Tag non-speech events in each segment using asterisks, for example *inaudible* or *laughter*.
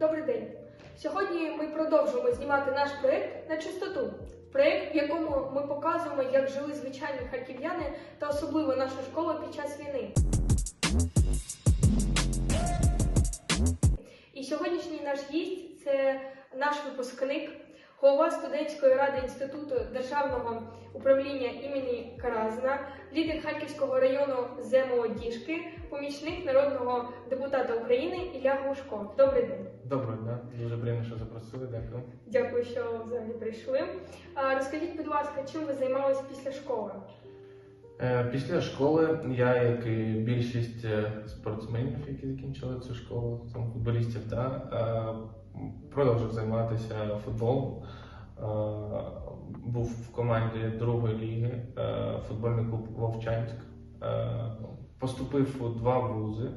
Добрий день. Сьогодні ми продовжуємо знімати наш проєкт на чистоту. Проєкт, в якому ми показуємо, як жили звичайні харків'яни та особливо наша школа під час війни. І сьогоднішній наш гість це наш випускник, голова студентської ради Інституту державного управління імені Каразина, лідер Харківського району Земолодіжки, помічник народного депутата України Ілля Глушко. Добрий день. Доброго дня, дуже приємно, що запросили, дякую. Дякую, що взагалі прийшли. Розкажіть, будь ласка, чим ви займалися після школи? Е, Після школи я, як і більшість е, спортсменів, які закінчили цю школу, там, футболістів, да, е, продовжив займатися футболом. Е, Був в команді другої ліги, е, футбольний клуб Вовчанськ. Е, Поступив у два вузи.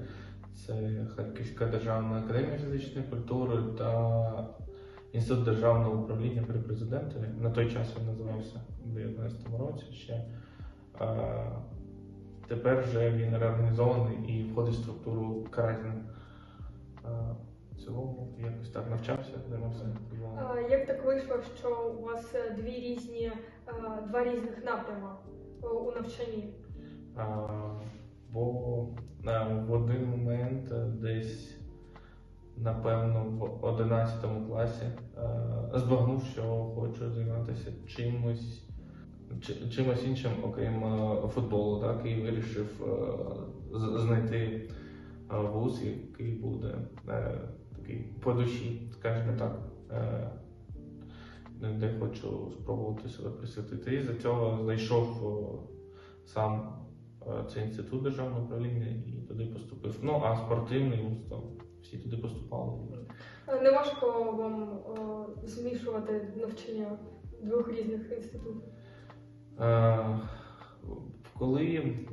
Це Харківська державна академія фізичної культури та Інститут державного управління при президентові. На той час він називався у 2019 році ще. Тепер вже він реорганізований і входить в структуру Каразіна. Цілому якось так навчався, займався Як так вийшло, що у вас е, дві різні, е, два різних напрями е, у навчанні? А, бо а, в один момент десь, напевно, в 11 класі а, збагнув, що хочу займатися чимось, чимось іншим, окрім футболу, так, і вирішив знайти вуз, який буде такий по душі, скажімо так. е, де- хочу спробувати себе присвятити. І за цього знайшов о, сам е, цей інститут державного управління і туди поступив. Ну а спортивний то всі туди поступали. Е, Не важко вам е, змішувати навчання двох різних інститутів? Е, Коли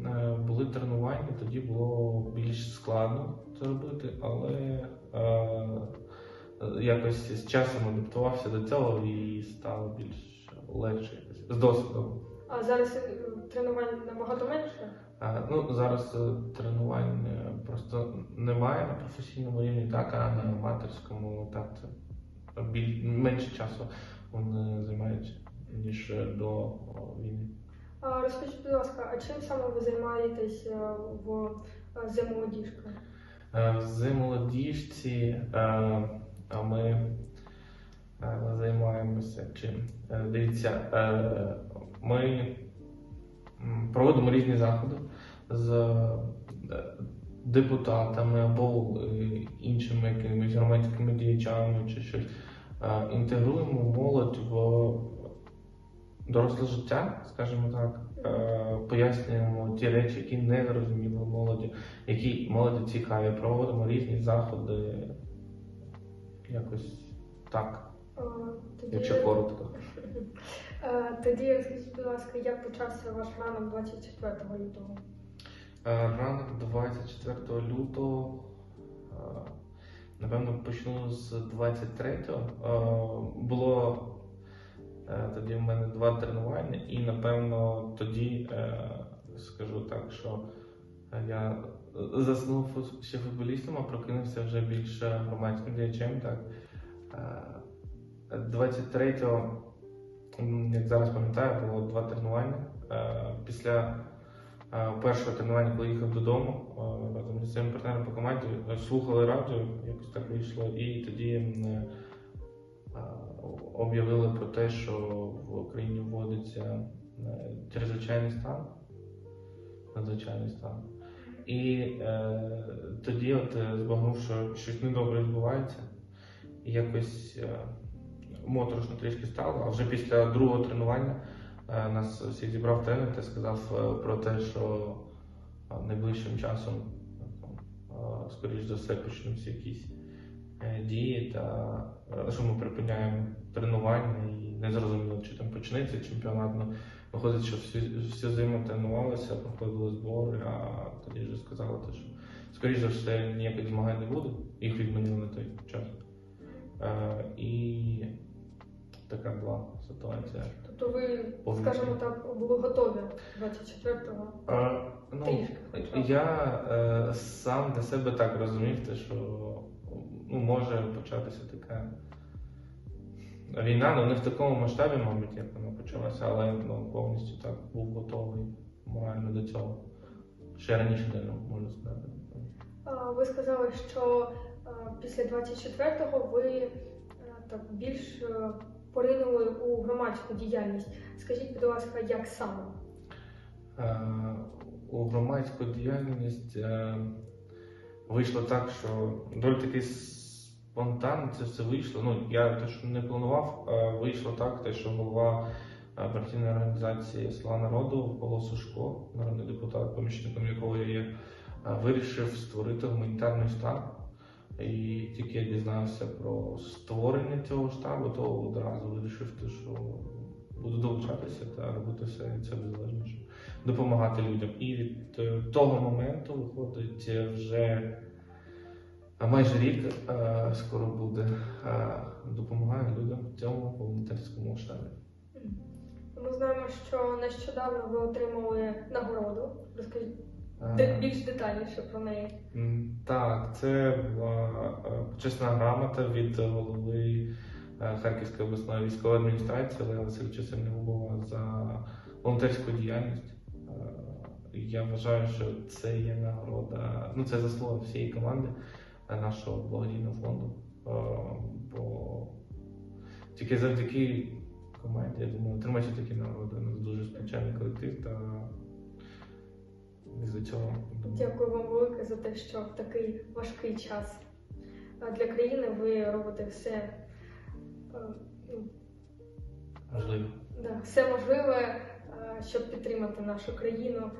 е, були тренування, тоді було більш складно це робити, але якось з часом адаптувався до цього і стало більш легше якось, з досвідом. А зараз е, тренувань набагато менше? А, Ну, зараз е, тренувань е, просто немає на професійному рівні, так, а на аматорському так це біль... менше часу вони займаються, ніж е, до війни. Розкажіть, будь ласка, а чим саме ви займаєтесь е, в е, земолодіжка? Е, В молодіжці ми е, займаємося чим? Е, Дивіться, е, ми проводимо різні заходи з е, депутатами або е, іншими якимись громадськими діячами чи щось. Е, Інтегруємо молодь в доросле життя, скажімо так. Е, Пояснюємо ті речі, які не зрозуміли молоді які молоді цікаві, проводимо різні заходи. Якось так, Тоді, якщо коротко. *laughs* Е, Тоді розкажіть, будь ласка, як почався ваш ранок 24 лютого? Е, Ранок 24 лютого, напевно, почну з 23-го. Е, Було тоді в мене два тренування, і напевно тоді е, скажу так, що я заснув ще футболістом, а прокинувся вже більш громадським діячем. Так. Е, 23-го, як зараз пам'ятаю, було два тренування. Е, Після е, першого тренування, коли їхав додому е, разом зі своїм партнером по команді, е, слухали радіо, якось так вийшло, і тоді е, об'явили про те, що в Україні вводиться е, чрезвичайний стан, надзвичайний стан. І е, тоді от е, збагнув, що щось недобре відбувається. Якось е, моторошно трішки стало. А вже після другого тренування е, нас всіх зібрав тренер та сказав е, про те, що е, найближчим часом, е, скоріш за все, почнуться якісь е, дії, та е, що ми припиняємо тренування і не зрозуміло, чи там почнеться чемпіонат. Ну, Виходить, що всю, всю зиму тренувалися, проходили збори, а тоді вже сказали, що скоріш за все ніяких змагань не буде, їх відмінили на той час. Е, і така була ситуація. Тобто ви, Повністю. скажімо так, були готові 24-го. А, ну, Трішки я е, сам для себе так розумів, те, що може початися така війна, ну не в такому масштабі, мабуть, як вона почалася, але ну, повністю так був готовий морально до цього. Ще раніше не можна сказати. Ви сказали, що після 24-го ви е, так більш е, поринули у громадську діяльність. Скажіть, будь ласка, як саме? У громадську діяльність е, вийшло так, що доволі таки спонтанно це все вийшло. Ну, я те, що не планував, е, вийшло так, те, що голова е, партійної організації Села народу Павло Сушко, народний депутат, помічником якого я є, е, вирішив створити гуманітарний штаб. І тільки я дізнався про створення цього штабу, то одразу вирішив, те, що буду долучатися та робити все від себе допомагати людям. І від е, того моменту виходить вже майже рік е, скоро буде е, допомагаю людям в цьому волонтерському штабі. Ми знаємо, що нещодавно ви отримали нагороду. Розкажіть Е, більш детальніше про неї. Так, це була почесна грамота від голови Харківської обласної військової адміністрації Олега Васильовича Сильногубова за волонтерську діяльність. Я вважаю, що це є нагорода, ну це заслуга всієї команди нашого благодійного фонду. Е, Бо тільки завдяки команді, я думаю, отримаючи такі нагороди. У нас дуже сплочений колектив та із-за цього думаю, Дякую вам велике за те, що в такий важкий час для країни ви робите все, е, ну, можливо. да, все можливе, е, щоб підтримати нашу країну.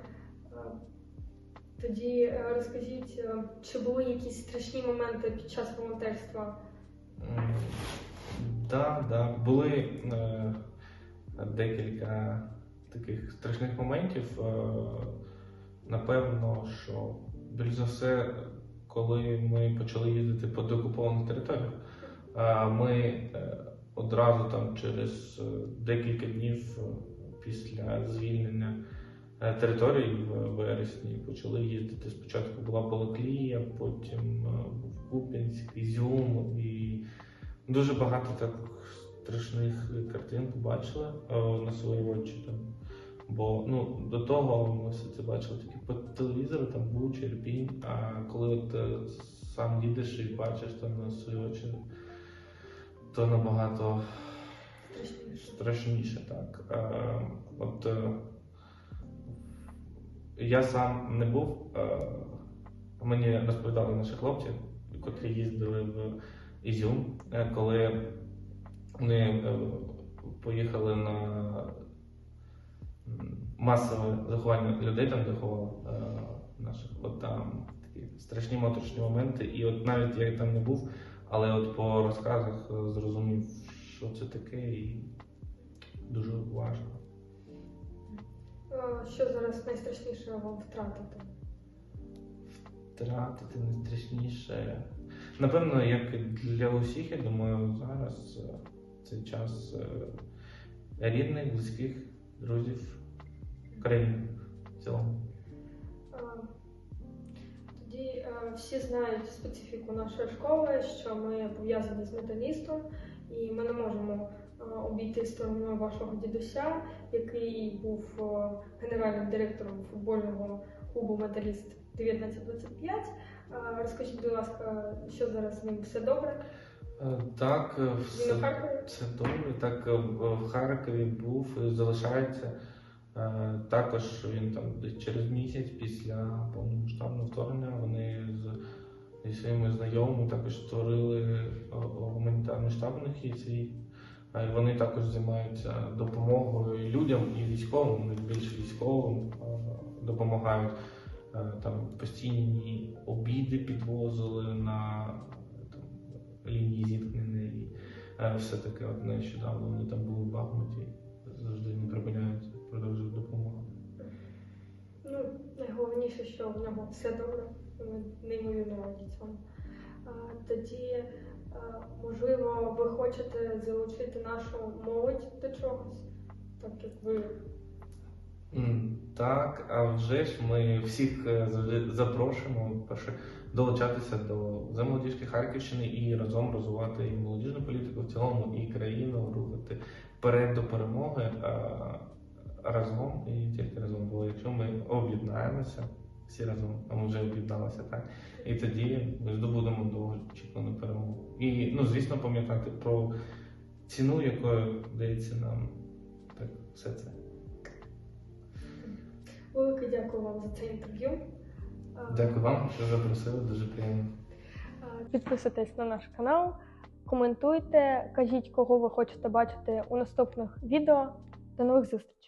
Тоді е, розкажіть, е, чи були якісь страшні моменти під час волонтерства? Так, да, були е, декілька таких страшних моментів. Е, напевно, що більш за все, коли ми почали їздити по деокупованих територіях, е, ми е, одразу там через декілька днів після звільнення е, території в вересні почали їздити. Спочатку була Балаклія, потім е, був Куп'янськ, Ізюм і Дуже багато так страшних картин побачили е, на свої очі. Там. Бо ну, до того ми все це бачили тільки по телевізору, там був Черпінь, а коли от, сам їдеш і бачиш там на свої очі, то набагато Страшніше? страшніше, так. От я сам не був, е, мені розповідали наші хлопці, котрі їздили в Ізюм, е, коли вони е, поїхали на масове заховання людей, там де наших, от там такі страшні моторошні моменти. І от навіть я там не був, але от по розказах зрозумів, що це таке, і Що зараз найстрашніше вам втратити? Втратити найстрашніше. Напевно, як і для усіх, я думаю, зараз е, цей час е, рідних, близьких, друзів, країни в цілому. Тоді е, всі знають специфіку нашої школи, що ми пов'язані з металістом, і ми не можемо обійти стороною вашого дідуся, який був е, генеральним директором футбольного клубу Металіст 1925. Е, Розкажіть, будь ласка, що зараз з ним все добре? Е, Так, е, все, все добре. Так, е, в Харкові був і залишається. Е, Також він там через місяць після повномасштабного вторгнення вони з зі своїми знайомими також створили е, гуманітарний штаб у них є свій. Вони також займаються допомогою людям і військовим, вони більш військовим допомагають. Е, Там постійні обіди підвозили на там, лінії зіткнення і е, все таке. От нещодавно вони там були в Бахмуті, завжди не припиняються, продовжують допомогу. Ну, найголовніше, що в нього все добре. Ми неймовірно цьому. Тоді можливо, ви хочете залучити нашу молодь до чогось, так як ви Так, а вже ж ми всіх е, запрошуємо перше долучатися до замолодіжки Харківщини і разом розвивати молодіжну політику в цілому, і країну рухати вперед до перемоги а, разом і тільки разом. Бо якщо ми об'єднаємося всі разом, а ми вже об'єдналися, так і тоді ми здобудемо довгоочікувану перемогу. І ну звісно, пам'ятати про ціну, якою дається нам так все це. велике дякую вам за це інтерв'ю. Дякую вам, що запросили, дуже приємно. Підписуйтесь на наш канал, коментуйте, кажіть, кого ви хочете бачити у наступних відео. До нових зустрічей!